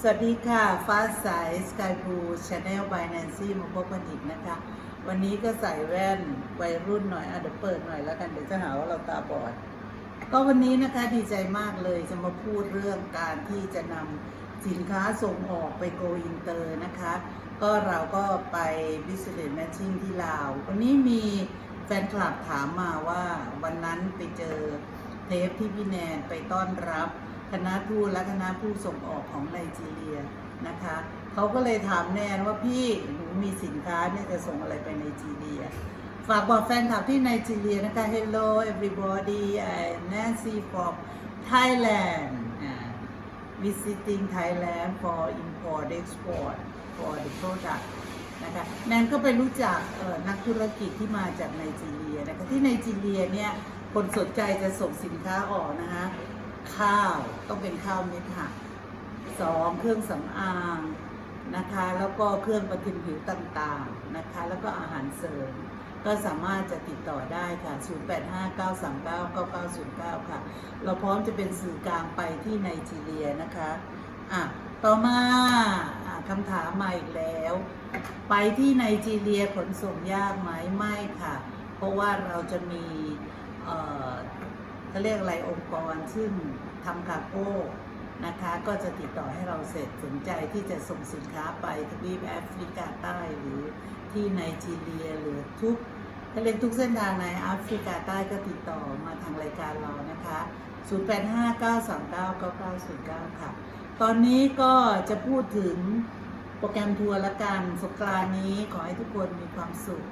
สวัสดีค่ะ ฟ้าใสสกายบูชาแนลบายแนนซี่มาพบกันอีกนะคะ วันนี้ก็ใส่แว่นวัยรุ่นหน่อยอะเดี๋ยวเปิดหน่อยแล้วกัน เดี๋ยวจะหาว่าเราตาบอด ก็วันนี้นะคะดีใจมากเลยจะมาพูดเรื่องการที่จะนำสินค้าส่งออกไปโกอินเตอร์นะคะ ก็เราก็ไป business matching ที่ลาว วันนี้มีแฟนคลับถามมาว่าวันนั้นไปเจอเทปที่พี่แนนไปต้อนรับ คณะทูตและคณะผู้ส่งออกของไนจีเรียนะคะเขาก็เลยถามแนนว่าพี่หนูมีสินค้าเนี่ยจะส่งอะไรไปไนจีเรีย ฝากบอกแฟนคลับที่ไนจีเรียนะคะ Hello everybody I'm Nancy from Thailand visiting Thailand for import export for the product นะคะแนนก็ไปรู้จักเอ่อนักธุรกิจที่มาจากไนจีเรียนะคะที่ไนจีเรียเนี่ยคนสนใจจะส่งสินค้าออกนะคะ ข้าวต้องเป็นข้าวเม็ดหักสองเครื่องสำอางนะคะ แล้วก็เครื่องประทินผิวต่างๆนะคะ แล้วก็อาหารเสริม ก็สามารถจะติดต่อได้ค่ะ 0859399909 ค่ะ เราพร้อมจะเป็นสื่อกลางไปที่ไนจีเรียนะคะอะต่อมาอคำถามมาอีกแล้ว ไปที่ไนจีเรียขนส่งยากไหมไม่ค่ะ เพราะว่าเราจะมี เขาเรียกอะไรองค์กรซึ่งทำคาร์โก้นะคะก็จะติดต่อให้เราเสร็จสนใจที่จะส่งสินค้าไปทวีปแอฟริกาใต้หรือที่ไนจีเรียหรือทุกถ้าเรียนทุกเส้นทางในแอฟริกาใต้ก็ติดต่อมาทางรายการเรานะคะ 0859399909 ค่ะ ตอนนี้ก็จะพูดถึงโปรแกรมทัวร์ละกันสงกรานนี้ขอให้ทุกคนมีความสุข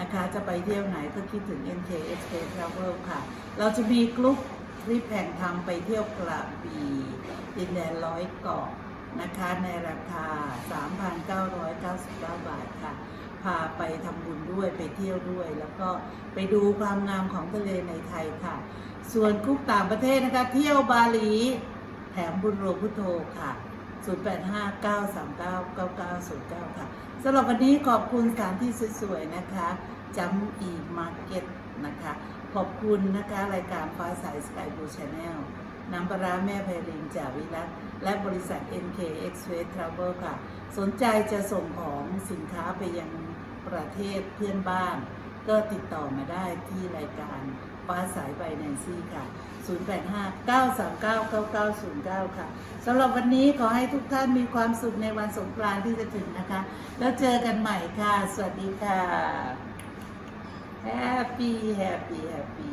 นะคะ จะไปเที่ยวไหนก็คิดถึง NK Express Travel ค่ะ เราจะมีกลุ่มทริปแห่งทำไปเที่ยวกระบี่ดินแดนร้อยเกาะนะคะในราคา 3,999 บาทค่ะ พาไปทำบุญด้วยไปเที่ยวด้วย แล้วก็ไปดูความงามของทะเลในไทยค่ะ ส่วนกรุ๊ปต่างประเทศนะคะ เที่ยวบาหลีแถมบุญโรพุทโธค่ะ 0859399909 ค่ะ สำหรับวันนี้ขอบคุณสถานที่สวยๆนะคะจัมอีมาร์เก็ตนะคะ ขอบคุณนะคะรายการฟ้าสายสกายบูชาแนลน้ำปลาร้าแม่ไพรินจากวิรัตและบริษัท NK Express Travel ค่ะ สนใจจะส่งของสินค้าไปยังประเทศเพื่อนบ้าน ก็ติดต่อมาได้ที่รายการ ฟ้าสายใบแนนซี่ค่ะ 0859399909 ค่ะสำหรับวันนี้ขอให้ทุกท่านมีความสุขในวันสงกรานต์ที่จะถึงนะคะ แล้วเจอกันใหม่ค่ะ สวัสดีค่ะ Happy Happy Happy